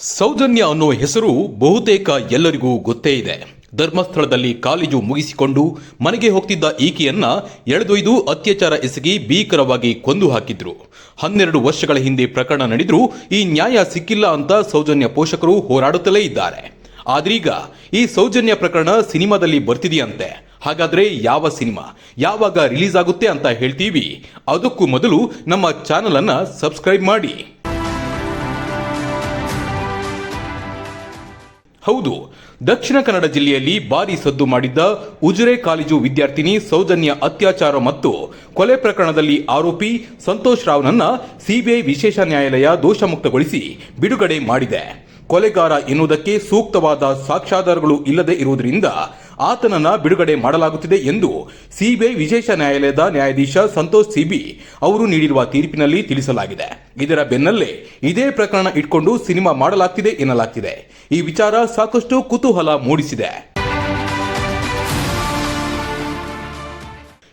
ಸೌಜನ್ಯ ಅನ್ನೋ ಹೆಸರು ಬಹುತೇಕ ಎಲ್ಲರಿಗೂ ಗೊತ್ತೇ ಇದೆ. ಧರ್ಮಸ್ಥಳದಲ್ಲಿ ಕಾಲೇಜು ಮುಗಿಸಿಕೊಂಡು ಮನೆಗೆ ಹೋಗ್ತಿದ್ದ ಈಕೆಯನ್ನ ಎಳೆದೊಯ್ದು ಅತ್ಯಾಚಾರ ಎಸಗಿ ಭೀಕರವಾಗಿ ಕೊಂದು ಹಾಕಿದ್ರು. ಹನ್ನೆರಡು ವರ್ಷಗಳ ಹಿಂದೆ ಪ್ರಕರಣ ನಡೆದರೂ ಈ ನ್ಯಾಯ ಸಿಕ್ಕಿಲ್ಲ ಅಂತ ಸೌಜನ್ಯ ಪೋಷಕರು ಹೋರಾಡುತ್ತಲೇ ಇದ್ದಾರೆ. ಆದ್ರೀಗ ಈ ಸೌಜನ್ಯ ಪ್ರಕರಣ ಸಿನಿಮಾದಲ್ಲಿ ಬರ್ತಿದೆಯಂತೆ. ಹಾಗಾದ್ರೆ ಯಾವ ಸಿನಿಮಾ? ಯಾವಾಗ ರಿಲೀಸ್ ಆಗುತ್ತೆ ಅಂತ ಹೇಳ್ತೀವಿ. ಅದಕ್ಕೂ ಮೊದಲು ನಮ್ಮ ಚಾನಲನ್ನು ಸಬ್ಸ್ಕ್ರೈಬ್ ಮಾಡಿ. ಹೌದು. ದಕ್ಷಿಣ ಕನ್ನಡ ಜಿಲ್ಲೆಯಲ್ಲಿ ಭಾರಿ ಸದ್ದು ಮಾಡಿದ್ದ ಉಜಿರೆ ಕಾಲೇಜು ವಿದ್ಯಾರ್ಥಿನಿ ಸೌಜನ್ಯ ಅತ್ಯಾಚಾರ ಮತ್ತು ಕೊಲೆ ಪ್ರಕರಣದಲ್ಲಿ ಆರೋಪಿ ಸಂತೋಷ್ ರಾವ್ನನ್ನ ಸಿಬಿಐ ವಿಶೇಷ ನ್ಯಾಯಾಲಯ ದೋಷಮುಕ್ತಗೊಳಿಸಿ ಬಿಡುಗಡೆ ಮಾಡಿದೆ. ಕೊಲೆಗಾರ ಎನ್ನುವುದಕ್ಕೆ ಸೂಕ್ತವಾದ ಸಾಕ್ಷ್ಯಾಧಾರಗಳು ಇಲ್ಲದೆ ಇರುವುದರಿಂದ ಆತನನ್ನ ಬಿಡುಗಡೆ ಮಾಡಲಾಗುತ್ತಿದೆ ಎಂದು ಸಿಬಿಐ ವಿಶೇಷ ನ್ಯಾಯಾಲಯದ ನ್ಯಾಯಾಧೀಶ ಸಂತೋಷ್ ಸಿಬಿ ಅವರು ನೀಡಿರುವ ತೀರ್ಪಿನಲ್ಲಿ ತಿಳಿಸಲಾಗಿದೆ. ಇದರ ಬೆನ್ನಲ್ಲೇ ಇದೇ ಪ್ರಕರಣ ಇಟ್ಕೊಂಡು ಸಿನಿಮಾ ಮಾಡಲಾಗ್ತಿದೆ ಎನ್ನಲಾಗ್ತಿದೆ. ಈ ವಿಚಾರ ಸಾಕಷ್ಟು ಕುತೂಹಲ ಮೂಡಿಸಿದೆ.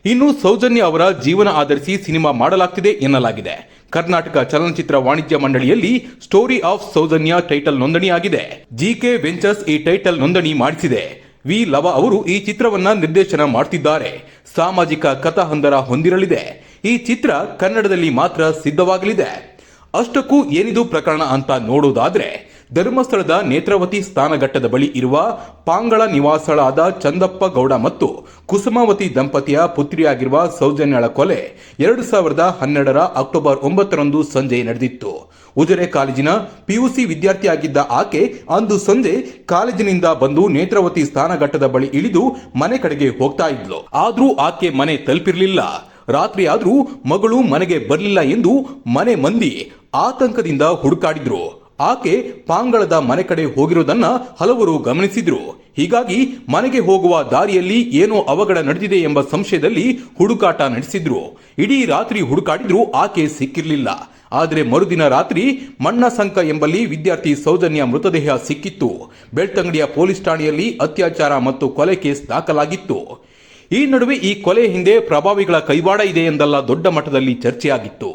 ಇನ್ನು ಸೌಜನ್ಯ ಅವರ ಜೀವನ ಆಧರಿಸಿ ಸಿನಿಮಾ ಮಾಡಲಾಗ್ತಿದೆ ಎನ್ನಲಾಗಿದೆ. ಕರ್ನಾಟಕ ಚಲನಚಿತ್ರ ವಾಣಿಜ್ಯ ಮಂಡಳಿಯಲ್ಲಿ ಸ್ಟೋರಿ ಆಫ್ ಸೌಜನ್ಯ ಟೈಟಲ್ ನೋಂದಣಿಯಾಗಿದೆ. ಜಿಕೆ ವೆಂಚರ್ಸ್ ಈ ಟೈಟಲ್ ನೋಂದಣಿ ಮಾಡಿಸಿದೆ. ವಿ ಲವ ಅವರು ಈ ಚಿತ್ರವನ್ನ ನಿರ್ದೇಶನ ಮಾಡ್ತಿದ್ದಾರೆ. ಸಾಮಾಜಿಕ ಕಥಾಹಂದರ ಹೊಂದಿರಲಿದೆ. ಈ ಚಿತ್ರ ಕನ್ನಡದಲ್ಲಿ ಮಾತ್ರ ಸಿದ್ಧವಾಗಲಿದೆ. ಅಷ್ಟಕ್ಕೂ ಏನಿದು ಪ್ರಕರಣ ಅಂತ ನೋಡೋದಾದ್ರೆ ಧರ್ಮಸ್ಥಳದ ನೇತ್ರಾವತಿ ಸ್ಥಾನಘಟ್ಟದ ಬಳಿ ಇರುವ ಪಾಂಗಳ ನಿವಾಸಳಾದ ಚಂದಪ್ಪ ಗೌಡ ಮತ್ತು ಕುಸುಮಾವತಿ ದಂಪತಿಯ ಪುತ್ರಿಯಾಗಿರುವ ಸೌಜನ್ಯಳ ಕೊಲೆ ಎರಡು ಸಾವಿರದ ಹನ್ನೆರಡರ ಅಕ್ಟೋಬರ್ ಒಂಬತ್ತರಂದು ಸಂಜೆ ನಡೆದಿತ್ತು. ಉಜಿರೆ ಕಾಲೇಜಿನ ಪಿಯುಸಿ ವಿದ್ಯಾರ್ಥಿಯಾಗಿದ್ದ ಆಕೆ ಅಂದು ಸಂಜೆ ಕಾಲೇಜಿನಿಂದ ಬಂದು ನೇತ್ರಾವತಿ ಸ್ಥಾನಘಟ್ಟದ ಬಳಿ ಇಳಿದು ಮನೆ ಕಡೆಗೆ ಹೋಗ್ತಾ ಇದ್ಲು. ಆದರೂ ಆಕೆ ಮನೆ ತಲುಪಿರಲಿಲ್ಲ. ರಾತ್ರಿ ಆದ್ರೂ ಮಗಳು ಮನೆಗೆ ಬರಲಿಲ್ಲ ಎಂದು ಮನೆ ಮಂದಿ ಆತಂಕದಿಂದ ಹುಡುಕಾಡಿದ್ರು. ಆಕೆ ಪಾಂಗಳದ ಮನೆ ಕಡೆ ಹೋಗಿರೋದನ್ನ ಹಲವರು ಗಮನಿಸಿದ್ರು. ಹೀಗಾಗಿ ಮನೆಗೆ ಹೋಗುವ ದಾರಿಯಲ್ಲಿ ಏನೋ ಅವಘಡ ನಡೆದಿದೆ ಎಂಬ ಸಂಶಯದಲ್ಲಿ ಹುಡುಕಾಟ ನಡೆಸಿದ್ರು. ಇಡೀ ರಾತ್ರಿ ಹುಡುಕಾಡಿದ್ರೂ ಆಕೆ ಸಿಕ್ಕಿರಲಿಲ್ಲ. ಆದರೆ ಮರುದಿನ ರಾತ್ರಿ ಮಣ್ಣಸಂಕ ಎಂಬಲ್ಲಿ ವಿದ್ಯಾರ್ಥಿ ಸೌಜನ್ಯ ಮೃತದೇಹ ಸಿಕ್ಕಿತ್ತು. ಬೆಳ್ತಂಗಡಿಯ ಪೊಲೀಸ್ ಠಾಣೆಯಲ್ಲಿ ಅತ್ಯಾಚಾರ ಮತ್ತು ಕೊಲೆ ಕೇಸ್ ದಾಖಲಾಗಿತ್ತು. ಈ ನಡುವೆ ಈ ಕೊಲೆ ಹಿಂದೆ ಪ್ರಭಾವಿಗಳ ಕೈವಾಡ ಇದೆ ಎಂದಲ್ಲ ದೊಡ್ಡ ಮಟ್ಟದಲ್ಲಿ ಚರ್ಚೆಯಾಗಿತ್ತು.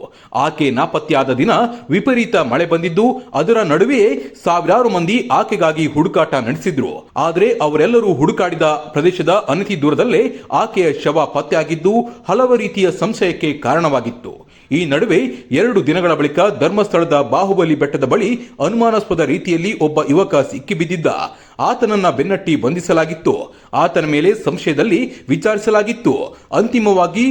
ಆಕೆ ನಾಪತ್ತೆಯಾದ ದಿನ ವಿಪರೀತ ಮಳೆ ಬಂದಿದ್ದು, ಅದರ ನಡುವೆಯೇ ಸಾವಿರಾರು ಮಂದಿ ಆಕೆಗಾಗಿ ಹುಡುಕಾಟ ನಡೆಸಿದ್ರು. ಆದರೆ ಅವರೆಲ್ಲರೂ ಹುಡುಕಾಡಿದ ಪ್ರದೇಶದ ಅನತಿ ದೂರದಲ್ಲೇ ಆಕೆಯ ಶವ ಪತ್ತೆಯಾಗಿದ್ದು, ಹಲವು ರೀತಿಯ ಸಂಶಯಕ್ಕೆ ಕಾರಣವಾಗಿತ್ತು. ಈ ನಡುವೆ ಎರಡು ದಿನಗಳ ಬಳಿಕ ಧರ್ಮಸ್ಥಳದ ಬಾಹುಬಲಿ ಬೆಟ್ಟದ ಬಳಿ ಅನುಮಾನಾಸ್ಪದ ರೀತಿಯಲ್ಲಿ ಒಬ್ಬ ಯುವಕ ಸಿಕ್ಕಿಬಿದ್ದಿದ್ದ. ಆತನನ್ನ ಬೆನ್ನಟ್ಟಿ ಬಂಧಿಸಲಾಗಿತ್ತು. ಆತನ ಮೇಲೆ ಸಂಶಯದಲ್ಲಿ ವಿಚಾರಿಸಲಾಗಿತ್ತು. ಅಂತಿಮವಾಗಿ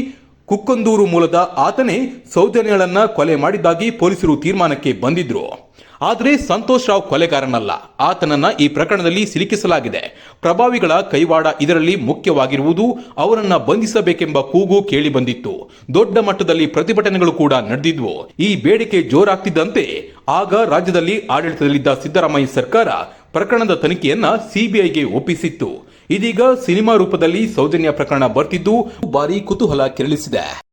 ಕುಕ್ಕಂದೂರು ಮೂಲದ ಆತನೇ ಸೌಜನ್ಯಗಳನ್ನ ಕೊಲೆ ಮಾಡಿದ್ದಾಗಿ ಪೊಲೀಸರು ತೀರ್ಮಾನಕ್ಕೆ ಬಂದಿದ್ರು. ಆದರೆ ಸಂತೋಷ್ ರಾವ್ ಕೊಲೆಗಾರನಲ್ಲ. ಆತನನ್ನ ಈ ಪ್ರಕರಣದಲ್ಲಿ ಸಿಲುಕಿಸಲಾಗಿದೆ. ಪ್ರಭಾವಿಗಳ ಕೈವಾಡ ಇದರಲ್ಲಿ ಮುಖ್ಯವಾಗಿರುವುದು ಅವರನ್ನ ಬಂಧಿಸಬೇಕೆಂಬ ಕೂಗು ಕೇಳಿ ಬಂದಿತ್ತು. ದೊಡ್ಡ ಮಟ್ಟದಲ್ಲಿ ಪ್ರತಿಭಟನೆಗಳು ಕೂಡ ನಡೆದಿದ್ವು. ಈ ಬೇಡಿಕೆ ಜೋರಾಗ್ತಿದ್ದಂತೆ ಆಗ ರಾಜ್ಯದಲ್ಲಿ ಆಡಳಿತದಲ್ಲಿದ್ದ ಸಿದ್ದರಾಮಯ್ಯ ಸರ್ಕಾರ ಪ್ರಕರಣದ ತನಿಖೆಯನ್ನ ಸಿಬಿಐಗೆ ಒಪ್ಪಿಸಿತ್ತು. ಇದೀಗ ಸಿನಿಮಾ ರೂಪದಲ್ಲಿ ಸೌಜನ್ಯ ಪ್ರಕರಣ ಬರ್ತಿದ್ದು ಭಾರಿ ಕುತೂಹಲ ಕೆರಳಿಸಿದೆ.